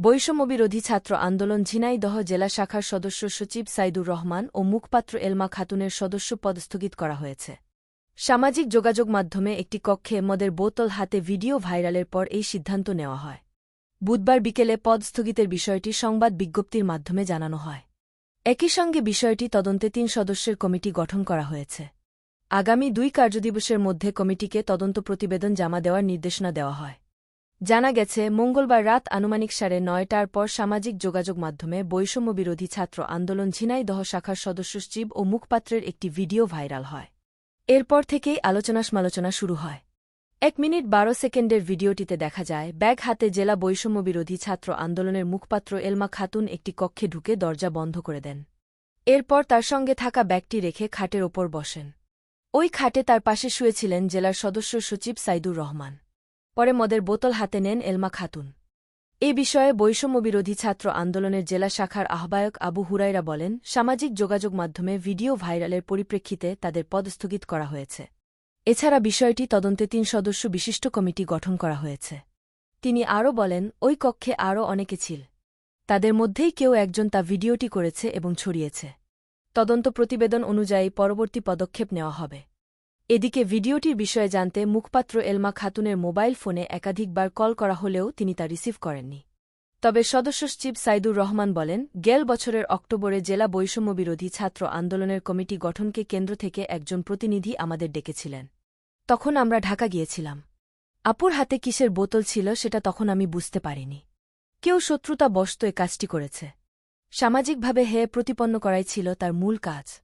বৈষম্যবিরোধী ছাত্র আন্দোলন ঝিনাইদহ জেলা শাখার সদস্য সচিব সাইদুর রহমান ও মুখপাত্র এলমা খাতুনের সদস্য পদ স্থগিত করা হয়েছে। সামাজিক যোগাযোগ মাধ্যমে একটি কক্ষে মদের বোতল হাতে ভিডিও ভাইরালের পর এই সিদ্ধান্ত নেওয়া হয়। বুধবার বিকেলে পদ স্থগিতের বিষয়টি সংবাদ বিজ্ঞপ্তির মাধ্যমে জানানো হয়। একই সঙ্গে বিষয়টি তদন্তে তিন সদস্যের কমিটি গঠন করা হয়েছে। আগামী দুই কার্যদিবসের মধ্যে কমিটিকে তদন্ত প্রতিবেদন জমা দেওয়ার নির্দেশনা দেওয়া হয়। জানা গেছে, মঙ্গলবার রাত আনুমানিক সাড়ে নয়টার পর সামাজিক যোগাযোগ মাধ্যমে বৈষম্যবিরোধী ছাত্র আন্দোলন ঝিনাইদহ শাখার সদস্য সচিব ও মুখপাত্রের একটি ভিডিও ভাইরাল হয়। এরপর থেকেই আলোচনা সমালোচনা শুরু হয়। এক মিনিট বারো সেকেন্ডের ভিডিওটিতে দেখা যায়, ব্যাগ হাতে জেলা বৈষম্যবিরোধী ছাত্র আন্দোলনের মুখপাত্র এলমা খাতুন একটি কক্ষে ঢুকে দরজা বন্ধ করে দেন। এরপর তার সঙ্গে থাকা ব্যাগটি রেখে খাটের ওপর বসেন। ওই খাটে তার পাশে শুয়েছিলেন জেলার সদস্য সচিব সাইদুর রহমান। পরে মদের বোতল হাতে নেন এলমা খাতুন। এ বিষয়ে বৈষম্যবিরোধী ছাত্র আন্দোলনের জেলা শাখার আহ্বায়ক আবু হুরাইরা বলেন, সামাজিক যোগাযোগ মাধ্যমে ভিডিও ভাইরালের পরিপ্রেক্ষিতে তাদের পদস্থগিত করা হয়েছে। এছাড়া বিষয়টি তদন্তে তিন সদস্য বিশিষ্ট কমিটি গঠন করা হয়েছে। তিনি আরও বলেন, ওই কক্ষে আরও অনেকে ছিল। তাদের মধ্যেই কেউ একজন তা ভিডিওটি করেছে এবং ছড়িয়েছে। তদন্ত প্রতিবেদন অনুযায়ী পরবর্তী পদক্ষেপ নেওয়া হবে। এদিকে ভিডিওটির বিষয়ে জানতে মুখপাত্র এলমা খাতুনের মোবাইল ফোনে একাধিকবার কল করা হলেও তিনি তা রিসিভ করেননি। তবে সদস্য সচিব সাইদুর রহমান বলেন, গেল বছরের অক্টোবরে জেলা বৈষম্যবিরোধী ছাত্র আন্দোলনের কমিটি গঠনকে কেন্দ্র থেকে একজন প্রতিনিধি আমাদের ডেকেছিলেন। তখন আমরা ঢাকা গিয়েছিলাম। আপুর হাতে কিসের বোতল ছিল সেটা তখন আমি বুঝতে পারিনি। কেউ শত্রুতা বশত এ কাজটি করেছে। সামাজিকভাবে হে প্রতিপন্ন করাই ছিল তার মূল কাজ।